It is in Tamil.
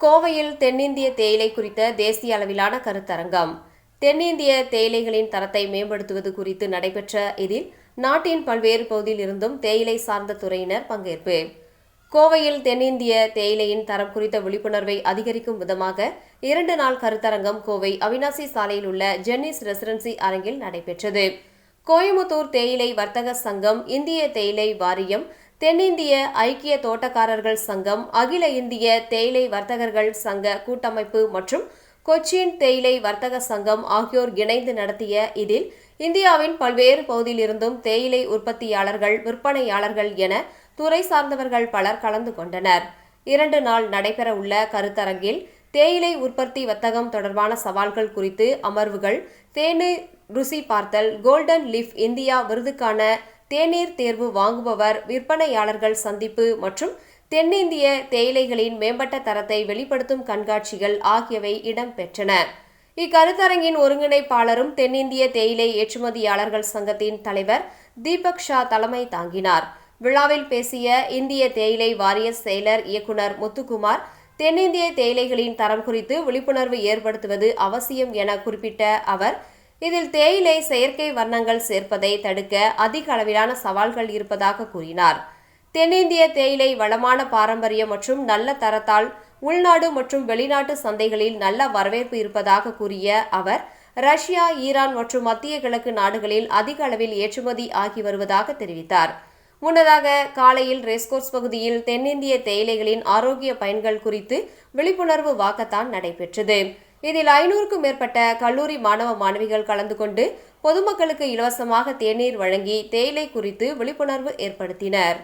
கோவையில் தென்னிந்திய தேயிலை குறித்த தேசிய அளவிலான கருத்தரங்கம். தென்னிந்திய தேயிலைகளின் தரத்தை மேம்படுத்துவது குறித்து நடைபெற்ற இதில் நாட்டின் பல்வேறு பகுதியில் இருந்தும் தேயிலை சார்ந்த துறையினர் பங்கேற்பு. கோவையில் தென்னிந்திய தேயிலையின் தரம் குறித்த விழிப்புணர்வை அதிகரிக்கும் விதமாக இரண்டு நாள் கருத்தரங்கம் கோவை அவினாசி சாலையில் உள்ள ஜென்னிஸ் ரெசிடென்சி அரங்கில் நடைபெற்றது. கோயமுத்தூர் தேயிலை வர்த்தக சங்கம் இந்திய தேயிலை வாரியம் தென்னிந்திய ஐக்கிய தோட்டக்காரர்கள் சங்கம் அகில இந்திய தேயிலை வர்த்தகர்கள் சங்க கூட்டமைப்பு மற்றும் கொச்சின் தேயிலை வர்த்தக சங்கம் ஆகியோர் இணைந்து நடத்திய இதில் இந்தியாவின் பல்வேறு பகுதியில் இருந்தும் தேயிலை உற்பத்தியாளர்கள் விற்பனையாளர்கள் என துறை சார்ந்தவர்கள் பலர் கலந்து கொண்டனர். இரண்டு நாள் நடைபெற உள்ள கருத்தரங்கில் தேயிலை உற்பத்தி வர்த்தகம் தொடர்பான சவால்கள் குறித்து அமர்வுகள் தேனு ருசி பார்த்தல் கோல்டன் லிஃப் இந்தியா விருதுக்கான தேநீர் தேர்வு வாங்குபவர் விற்பனையாளர்கள் சந்திப்பு மற்றும் தென்னிந்திய தேயிலைகளின் மேம்பட்ட தரத்தை வெளிப்படுத்தும் கண்காட்சிகள் ஆகியவை இடம்பெற்றன. இக்கருத்தரங்கின் ஒருங்கிணைப்பாளரும் தென்னிந்திய தேயிலை ஏற்றுமதியாளர்கள் சங்கத்தின் தலைவர் தீபக் ஷா தலைமை தாங்கினார். விழாவில் பேசிய இந்திய தேயிலை வாரிய செயலர் இயக்குனர் முத்துக்குமார் தென்னிந்திய தேயிலைகளின் தரம் குறித்து விழிப்புணர்வு ஏற்படுத்துவது அவசியம் என குறிப்பிட்ட அவர் இதில் தேயிலை செயற்கை வர்ணங்கள் சேர்ப்பதை தடுக்க அதிக அளவிலான சவால்கள் இருப்பதாக கூறினார். தென்னிந்திய தேயிலை வளமான பாரம்பரியம் மற்றும் நல்ல தரத்தால் உள்நாடு மற்றும் வெளிநாட்டு சந்தைகளில் நல்ல வரவேற்பு இருப்பதாக கூறிய அவர் ரஷ்யா ஈரான் மற்றும் மத்திய கிழக்கு நாடுகளில் அதிக அளவில் ஏற்றுமதி ஆகி வருவதாக தெரிவித்தார். முன்னதாக காலையில் ரேஸ்கோர்ஸ் பகுதியில் தென்னிந்திய தேயிலைகளின் ஆரோக்கிய பயன்கள் குறித்து விழிப்புணர்வு வாக்கத்தான் நடைபெற்றது. இதில் ஐநூறுக்கும் மேற்பட்ட கல்லூரி மாணவ மாணவிகள் கலந்து கொண்டு பொதுமக்களுக்கு இலவசமாக தேநீர் வழங்கி தேயிலை குறித்து விழிப்புணர்வு ஏற்படுத்தினர்.